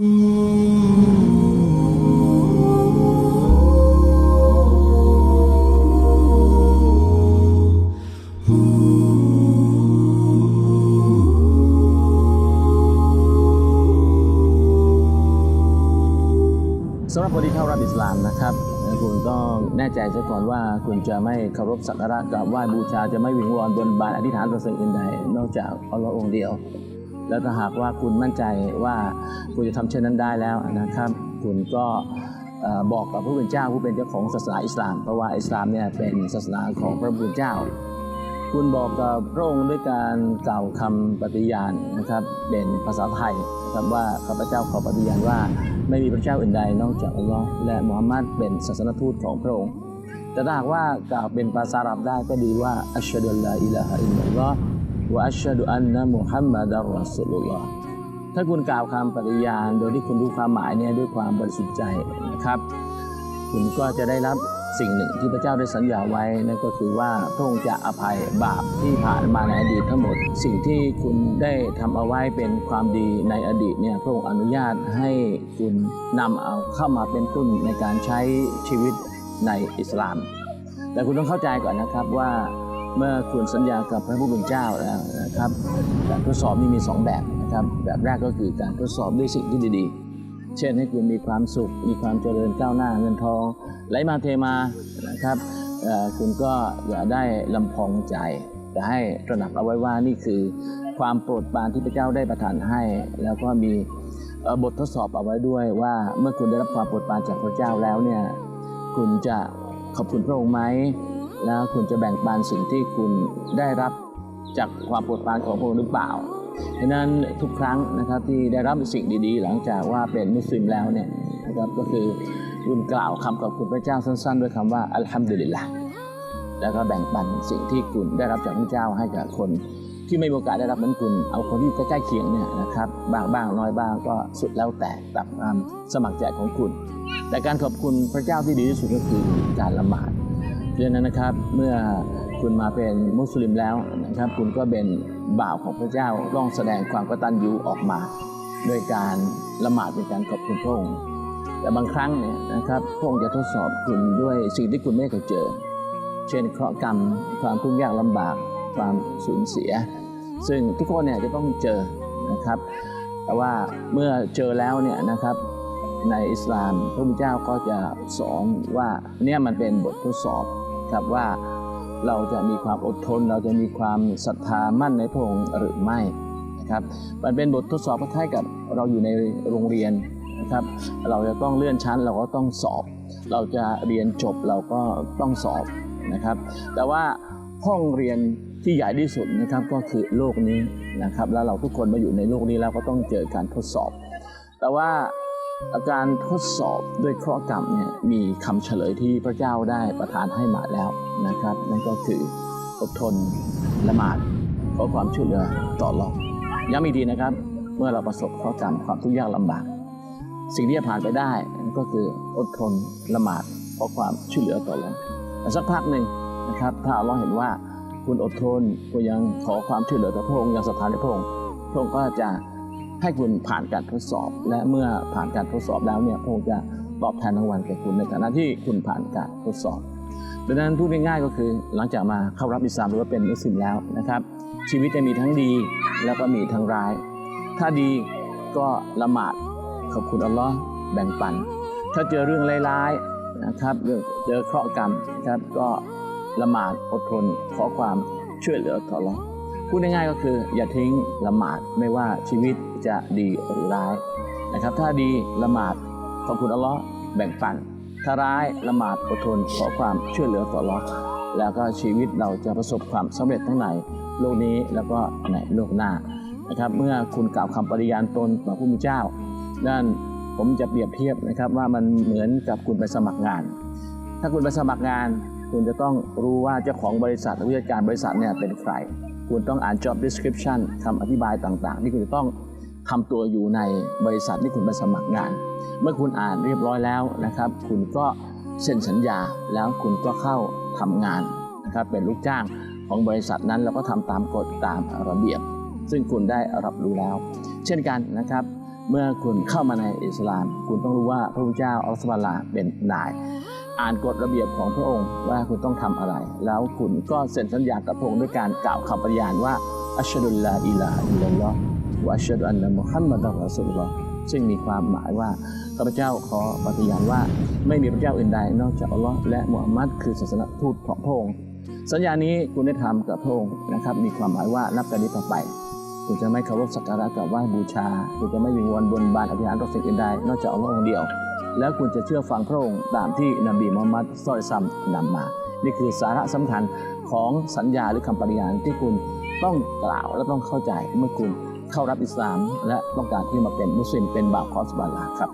สำหรับคนที่เข้ารับอิสลามนะครับ คุณต้องแน่ใจซะก่อนว่าคุณจะไม่เคารพสักการะกราบไหว้บูชาจะไม่วิงวอนบนบานอธิษฐานต่อสิ่งอื่นใดนอกจากอัลลอฮ์องเดียว แล้วถ้าหากว่าคุณมั่นใจว่าคุณจะทำเช่นนั้นได้แล้วนะครับ คุณก็บอกกับพระผู้เป็นเจ้าผู้เป็นเจ้าของศาสนาอิสลามเพราะว่าอิสลามเนี่ยเป็นศาสนาของพระผู้เป็นเจ้า คุณบอกกับพระองค์ด้วยการกล่าวคำปฏิญาณนะครับเป็นภาษาไทยนะครับว่าข้าพเจ้าขอปฏิญาณว่า ไม่มีพระเจ้าอื่นใดนอกจากอัลลอฮ์และมุฮัมมัดเป็นศาสนทูตของพระองค์แต่ถ้าหากว่ากล่าวเป็นภาษาอาหรับได้ก็ดีว่าอัชฮะดุลลาอิลาฮะอิลลัลลอฮ์ วะอัชดุอันนะมุฮัมมัดอัลรอสุลลอฮ์ถ้าคุณกล่าวคำปฏิญาณ โดยที่คุณรู้ความหมายเนี่ยด้วยความบริสุทธิ์ใจนะครับ คุณก็จะได้รับสิ่งหนึ่งที่พระเจ้าได้สัญญาไว้นั่นก็คือว่าพระองค์จะอภัยบาปที่ผ่านมาในอดีตทั้งหมด สิ่งที่คุณได้ทำเอาไว้เป็นความดีในอดีตเนี่ยพระองค์อนุญาตให้คุณนำเอาเข้ามาเป็นทุนในการใช้ชีวิตในอิสลาม แต่คุณต้องเข้าใจก่อนนะครับว่า เมื่อคุณสัญญากับพระผู้เป็นเจ้าแล้วนะครับการทดสอบนี่มีสองแบบนะครับ แบบแรกก็คือการทดสอบด้วยสิ่งที่ดีๆ เช่นให้คุณมีความสุข มีความเจริญก้าวหน้าเงินทอง ไหลมาเทมานะครับคุณก็อย่าได้ลำพองใจ แต่ให้ตระหนักเอาไว้ว่านี่คือความโปรดปรานที่พระเจ้าได้ประทานให้ แล้วก็มีบททดสอบเอาไว้ด้วยว่าเมื่อคุณได้รับความโปรดปรานจากพระเจ้าแล้วเนี่ยคุณจะขอบคุณพระองค์ไหม แล้วคุณจะแบ่งปันสิ่งที่คุณได้รับจากความโปรดปรานของพระองค์หรือเปล่าฉะนั้นทุกครั้งนะครับที่ได้รับสิ่งดีๆ หลังจากว่าเป็นมุสลิมแล้วเนี่ยนะครับก็คือคุณกล่าวคำขอบคุณพระเจ้าสั้น ๆ ด้วยคำว่าอัลฮัมดุลิลละแล้วก็แบ่งปันสิ่งที่คุณได้รับจากพระเจ้าให้กับคน ที่ไม่มีโอกาสได้รับเหมือนคุณ เอาคนที่ใกล้ๆเคียงเนี่ยนะครับบางบ้างน้อยบ้างก็สุดแล้วแต่ตามความสมัครใจของคุณ แต่การขอบคุณพระเจ้าที่ดีที่สุดก็คือการละหมาด เพราะฉะนั้นนะครับเมื่อคุณมาเป็นมุสลิมแล้วนะครับ คุณก็เป็นบ่าวของพระเจ้าต้องแสดงความกตัญญูออกมาโดยการละหมาดเป็นการขอบคุณพระองค์แต่บางครั้งเนี่ยนะครับพระองค์จะทดสอบคุณด้วยสิ่งที่คุณไม่เคยเจอ เช่นเคราะห์กรรม ความทุกข์ยากลำบาก ความสูญเสีย ซึ่งทุกคนเนี่ยจะต้องเจอนะครับ แต่ว่าเมื่อเจอแล้วเนี่ยนะครับในอิสลามพระพุทธเจ้าก็จะสอนว่าเนี่ยมันเป็นบททดสอบ ครับว่าเราจะมีความอดทน เราจะมีความศรัทธามั่นในพระองค์หรือไม่นะครับมันเป็นบททดสอบคล้ายกับเราอยู่ในโรงเรียนนะครับเราจะต้องเลื่อนชั้นเราก็ต้องสอบ เราจะเรียนจบเราก็ต้องสอบนะครับ แต่ว่าห้องเรียนที่ใหญ่ที่สุดนะครับก็คือโลกนี้นะครับแล้วเราทุกคนมาอยู่ในโลกนี้แล้วก็ต้องเจอการทดสอบ แต่ว่า อาการทดสอบด้วยเคราะห์กรรมเนี่ยมีคำเฉลยที่พระเจ้าได้ประทานให้มาแล้วนะครับ นั่นก็คืออดทนละหมาดขอความช่วยเหลือต่อรองย้ำอีกทีนะครับ เมื่อเราประสบเคราะห์กรรมความทุกข์ยากลำบาก สิ่งที่จะผ่านไปได้ก็คืออดทนละหมาดเพราะความช่วยเหลือต่อรองแต่สักพักหนึ่งนะครับถ้าเราเห็นว่าคุณอดทนคุณยังขอความช่วยเหลือจากพระองค์ยังศรัทธาในพระองค์พระองค์ก็จะ ให้คุณผ่านการทดสอบ และเมื่อผ่านการทดสอบแล้วเนี่ยพระองค์จะตอบแทนรางวัลแก่คุณในฐานะที่คุณผ่านการทดสอบดังนั้นพูดง่ายๆก็คือหลังจากมาเข้ารับอิสลามหรือว่าเป็นมุสลิมแล้วนะครับ ชีวิตจะมีทั้งดีแล้วก็มีทั้งร้าย ถ้าดีก็ละหมาดขอบคุณอัลลอฮ์แบ่งปัน ถ้าเจอเรื่องร้ายๆนะครับเรื่อเจอเคราะห์กรรมนะครับก็ละหมาดอดทนขอความช่วยเหลือต่ออัลลอฮ์ พูดง่ายๆก็คือ อย่าทิ้งละหมาดไม่ว่าชีวิตจะดีหรือร้ายนะครับ ถ้าดีละหมาดขอบคุณอัลลอฮ์แบ่งปัน ถ้าร้ายละหมาดอดทนขอความช่วยเหลือต่ออัลลอฮ์แล้วก็ชีวิตเราจะประสบความสำเร็จทั้งในโลกนี้แล้วก็ในโลกหน้านะครับ เมื่อคุณกล่าวคำปฏิญาณตนต่อผู้มีเจ้านั่นผมจะเปรียบเทียบนะครับว่ามันเหมือนกับคุณไปสมัครงาน ถ้าคุณไปสมัครงาน คุณจะต้องรู้ว่าเจ้าของบริษัทหรือผู้จัดการบริษัทเนี่ยเป็นใคร คุณต้องอ่าน job description คำอธิบายต่างๆ ที่คุณจะต้องทำตัวอยู่ในบริษัทที่คุณไปสมัครงาน เมื่อคุณอ่านเรียบร้อยแล้วนะครับ คุณก็เซ็นสัญญาแล้วคุณก็เข้าทำงานนะครับเป็นลูกจ้างของบริษัทนั้นแล้วก็ทำตามกฎตามระเบียบ ซึ่งคุณได้รับรู้แล้ว เช่นกันนะครับ เมื่อคุณเข้ามาในอิสลาม คุณต้องรู้ว่าพระพุทธเจ้าอัลลอฮฺสุบานะฮูวะตะอาลาเป็นนาย อ่านกฎระเบียบของพระองค์ว่าคุณต้องทำอะไร แล้วคุณก็เซ็นสัญญากับพระองค์ด้วยการกล่าวคำปฏิญาณว่าอัชดุลลาอิลาอิลลัลลอฮ์วะอัชดุอันนะมุฮัมมัดอัลรอซูลุลลอฮ์ซึ่งมีความหมายว่าข้าพเจ้าขอปฏิญาณว่าไม่มีพระเจ้าอื่นใดนอกจากอัลลอฮ์และมุฮัมมัดคือศาสนทูตของพระองค์สัญญานี้คุณได้ทำกับพระองค์นะครับมีความหมายว่านับแต่นี้ต่อไป คุณจะไม่เคารพสักการะกับไหว้บูชา คุณจะไม่วิงวอนบนบานอธิษฐานต่อสิ่งอื่นใดนอกจากอัลลอฮ์องค์เดียว แล้วคุณจะเชื่อฟังพระองค์ตามที่นบีมุฮัมมัดซอยซัมนำมา นี่คือสาระสำคัญของสัญญาหรือคำปฏิญาณที่คุณต้องกล่าวและต้องเข้าใจเมื่อคุณเข้ารับอิสลาม และต้องการที่มาเป็นมุสลิมเป็นบ่าวของอัลอสุบานลาครับ